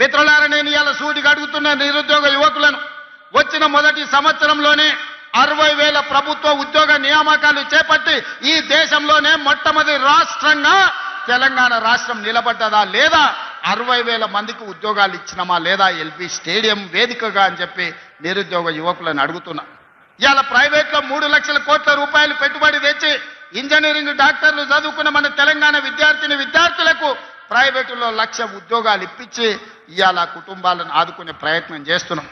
మిత్రులారా నేను ఇలా సూటిగా అడుగుతున్న నిరుద్యోగ యువకులను వచ్చిన మొదటి సంవత్సరంలోనే అరవై వేల ప్రభుత్వ ఉద్యోగ నియామకాలు చేపట్టి ఈ దేశంలోనే మొట్టమొదటి రాష్ట్రంగా తెలంగాణ రాష్ట్రం నిలబడ్డదా లేదా? అరవై వేల మందికి ఉద్యోగాలు ఇచ్చినమా లేదా? ఎల్బీ స్టేడియం వేదికగా అని చెప్పి నిరుద్యోగ యువకులను అడుగుతున్నా. ఇవాళ ప్రైవేట్లో మూడు లక్షల కోట్ల రూపాయలు పెట్టుబడి తెచ్చి ఇంజనీరింగ్ డాక్టర్లు చదువుకున్న మన తెలంగాణ విద్యార్థిని విద్యార్థులకు ప్రైవేటులో లక్ష ఉద్యోగాలు ఇప్పించి ఇవాళ కుటుంబాలను ఆదుకునే ప్రయత్నం చేస్తున్నాం.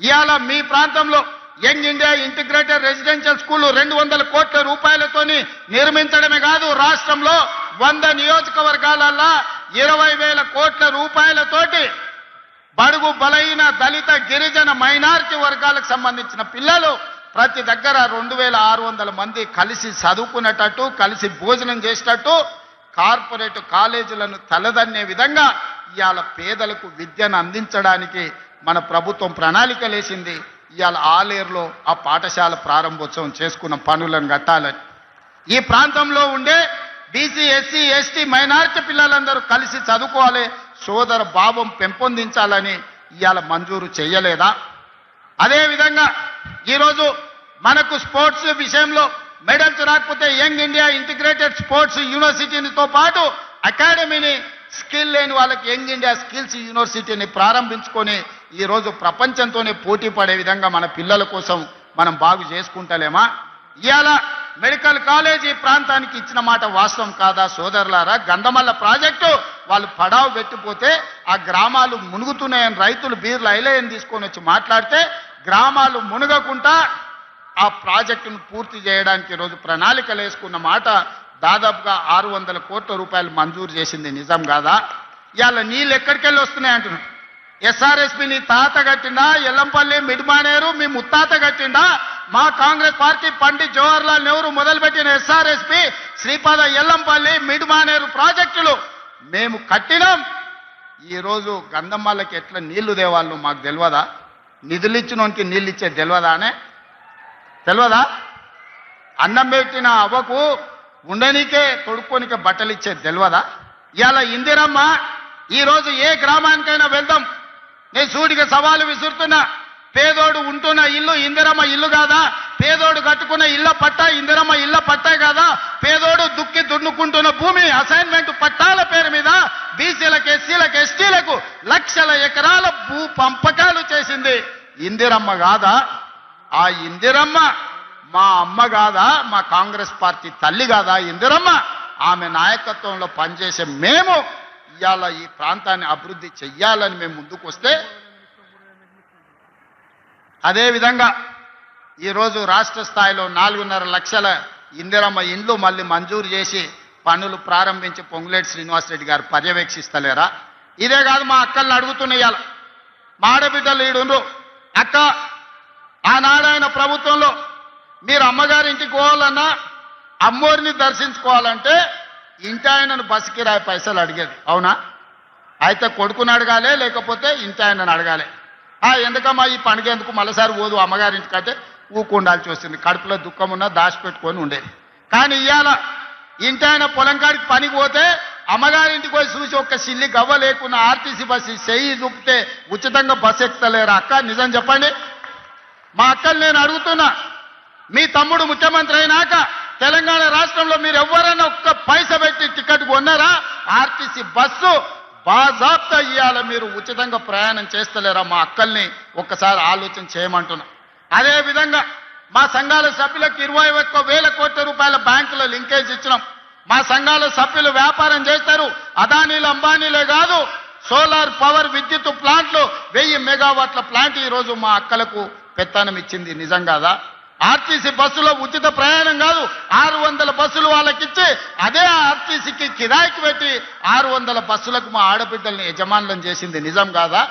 ఇవాళ మీ ప్రాంతంలో యంగ్ ఇండియా ఇంటిగ్రేటెడ్ రెసిడెన్షియల్ స్కూళ్ళు రెండు వందల కోట్ల రూపాయలతోని నిర్మించడమే కాదు రాష్ట్రంలో వంద నియోజకవర్గాలల్లో ఇరవై వేల కోట్ల రూపాయలతోటి బడుగు బలైన దళిత గిరిజన మైనారిటీ వర్గాలకు సంబంధించిన పిల్లలు ప్రతి దగ్గర రెండు వేల ఆరు వందల మంది కలిసి చదువుకునేటట్టు కలిసి భోజనం చేసేటట్టు కార్పొరేట్ కాలేజీలను తలదన్నే విధంగా ఇవాళ పేదలకు విద్యను అందించడానికి మన ప్రభుత్వం ప్రణాళిక లేసింది ఇవాళ ఆలేరులో ఆ పాఠశాల ప్రారంభోత్సవం చేసుకున్న పనులను కట్టాలని ఈ ప్రాంతంలో ఉండే బీసీ ఎస్సీ ఎస్టీ మైనార్టీ పిల్లలందరూ కలిసి చదువుకోవాలి. సోదర భావం పెంపొందించాలని ఇవాళ మంజూరు చేయలేదా? అదేవిధంగా ఈరోజు మనకు స్పోర్ట్స్ విషయంలో మెడల్స్ రాకపోతే యంగ్ ఇండియా ఇంటిగ్రేటెడ్ స్పోర్ట్స్ యూనివర్సిటీనితో పాటు అకాడమీని స్కిల్ లేని వాళ్ళకి యంగ్ ఇండియా స్కిల్స్ యూనివర్సిటీని ప్రారంభించుకొని ఈరోజు ప్రపంచంతోనే పోటీ పడే విధంగా మన పిల్లల కోసం మనం బాగు చేసుకుంటలేమా? ఇవాళ మెడికల్ కాలేజ్ ఈ ప్రాంతానికి ఇచ్చిన మాట వాస్తవం కాదా సోదరులారా? గంధమల్ల ప్రాజెక్టు వాళ్ళు పడావు పెట్టిపోతే ఆ గ్రామాలు మునుగుతున్నాయని రైతులు బీర్లు ఐలయని తీసుకొని వచ్చి మాట్లాడితే గ్రామాలు మునగకుండా ఆ ప్రాజెక్టును పూర్తి చేయడానికి ఈరోజు ప్రణాళికలు వేసుకున్న మాట దాదాపుగా ఆరు వందల కోట్ల రూపాయలు మంజూరు చేసింది నిజం కాదా? ఇవాళ నీళ్ళు ఎక్కడికెళ్ళి వస్తున్నాయి అంటున్నాడు. ఎస్ఆర్ఎస్పి నీ తాత కట్టిండా ఎల్లంపల్లి మిడిమానేరు మీ ముత్తాత కట్టిండా? మా కాంగ్రెస్ పార్టీ పండిత్ జవహర్లాల్ నెహ్రూ మొదలుపెట్టిన ఎస్ఆర్ఎస్పి శ్రీపాద ఎల్లంపల్లి మిడిమానేరు ప్రాజెక్టులు మేము కట్టినాం. ఈరోజు గంధమ్మలకి ఎట్లా నీళ్ళు దేవాళ్ళు మాకు తెలియదా నిధులు ఇచ్చినోనికి నీళ్ళు ఇచ్చే తెలియదానే తెలియదా అన్నం పెట్టిన అవ్వకు ఉండనికే తొడుక్కోనికే బట్టలు ఇచ్చేది తెలియదా ఇవాళ ఇందిరమ్మ ఈరోజు ఏ గ్రామానికైనా వెళ్దాం. నేను సూటిగా సవాలు విసురుతున్నా. పేదోడు ఉంటున్న ఇల్లు ఇందిరమ్మ ఇల్లు కాదా? పేదోడు కట్టుకున్న ఇళ్ళ పట్టా ఇందిరమ్మ ఇళ్ళ పట్టా కాదా? పేదోడు దుక్కి దున్నుకుంటున్న భూమి అసైన్మెంట్ పట్టాల పేరు మీద బీసీలకు ఎస్సీలకు ఎస్టీలకు లక్షల ఎకరాల భూ పంపకాలు చేసింది ఇందిరమ్మ కాదా? ఆ ఇందిరమ్మ మా అమ్మ కాదా మా కాంగ్రెస్ పార్టీ తల్లి కాదా ఇందిరమ్మ. ఆమె నాయకత్వంలో పనిచేసే మేము ఇవాళ ఈ ప్రాంతాన్ని అభివృద్ధి చెయ్యాలని మేము ముందుకు వస్తే అదేవిధంగా ఈరోజు రాష్ట్ర స్థాయిలో నాలుగున్నర లక్షల ఇందిరమ్మ ఇండ్లు మళ్ళీ మంజూరు చేసి పనులు ప్రారంభించి పొంగులేటి శ్రీనివాసరెడ్డి గారు పర్యవేక్షిస్తలేరా? ఇదే కాదు మా అక్కల్ని అడుగుతున్న మా ఆడబిడ్డలు ఈడుండ్రు. అక్క ఆనాడాయన ప్రభుత్వంలో మీరు అమ్మగారి ఇంటికి పోవాలన్నా అమ్మోరిని దర్శించుకోవాలంటే ఇంటి ఆయనను బస్సు కిరాయి పైసలు అడిగేది. అవునా? అయితే కొడుకుని అడగాలి లేకపోతే ఇంటి ఆయనను అడగాలి. ఆ ఎందుకమ్మా ఈ పండుగ ఎందుకు? మళ్ళీసారి పోదు అమ్మగారింటికి అయితే ఊకుండాల్సి వస్తుంది. కడుపులో దుఃఖం ఉన్నా దాచిపెట్టుకొని ఉండేది. కానీ ఇవాళ ఇంటి ఆయన పొలం కాడికి పనికి పోతే అమ్మగారింటికి పోయి చూసి ఒక్క సిల్లి గవ్వ లేకున్నా ఆర్టీసీ బస్సు చెయ్యి చూపితే ఉచితంగా బస్సు ఎక్కుతలేరు అక్క? నిజం చెప్పండి. మా అక్కలు నేను అడుగుతున్నా. మీ తమ్ముడు ముఖ్యమంత్రి అయినాక తెలంగాణ రాష్ట్రంలో మీరు ఎవరైనా ఒక్క పైస పెట్టి టికెట్ కొన్నారా? ఆర్టీసీ బస్సు బాజాబ్తా ఇయ్యాల మీరు ఉచితంగా ప్రయాణం చేస్తలేరా మా అక్కల్ని? ఒక్కసారి ఆలోచన చేయమంటున్నా. అదే విధంగా మా సంఘాల సభ్యులకు ఇరవై ఒక్క వేల కోట్ల రూపాయల బ్యాంకులో లింకేజ్ ఇచ్చినాం. మా సంఘాల సభ్యులు వ్యాపారం చేస్తారు. అదానీలు అంబానీలే కాదు సోలార్ పవర్ విద్యుత్ ప్లాంట్లు వెయ్యి మెగావాట్ల ప్లాంట్ ఈరోజు మా అక్కలకు పెత్తనం ఇచ్చింది నిజం కాదా? ఆర్టీసీ బస్సులో ఉచిత ప్రయాణం కాదు. ఆరు వందల బస్సులు వాళ్ళకిచ్చి అదే ఆర్టీసీకి కిరాయికి పెట్టి ఆరు వందల బస్సులకు మా ఆడబిడ్డల్ని యజమానులను చేసింది. నిజం కాదా?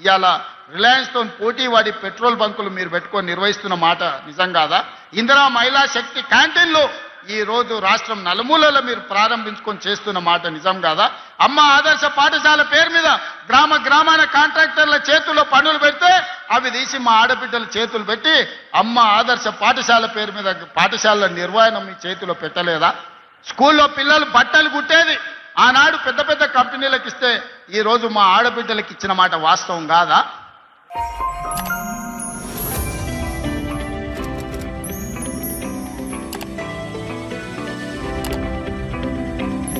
ఇవాళ రిలయన్స్తో పోటీ వాడి పెట్రోల్ బంకులు మీరు పెట్టుకొని నిర్వహిస్తున్న మాట నిజం కాదా? ఇందిరా మహిళా శక్తి క్యాంటీన్లు ఈ రోజు రాష్ట్రం నలుమూలలో మీరు ప్రారంభించుకొని చేస్తున్న మాట నిజం కాదా? అమ్మ ఆదర్శ పాఠశాల పేరు మీద గ్రామ గ్రామాన కాంట్రాక్టర్ల చేతుల్లో పనులు పెడితే అవి తీసి మా ఆడబిడ్డల చేతులు పెట్టి అమ్మ ఆదర్శ పాఠశాల పేరు మీద పాఠశాలల నిర్వహణ మీ చేతిలో పెట్టలేదా? స్కూల్లో పిల్లలు బట్టలు కుట్టేది. ఆనాడు పెద్ద పెద్ద కంపెనీలకు ఇస్తే ఈరోజు మా ఆడబిడ్డలకు ఇచ్చిన మాట వాస్తవం కాదా?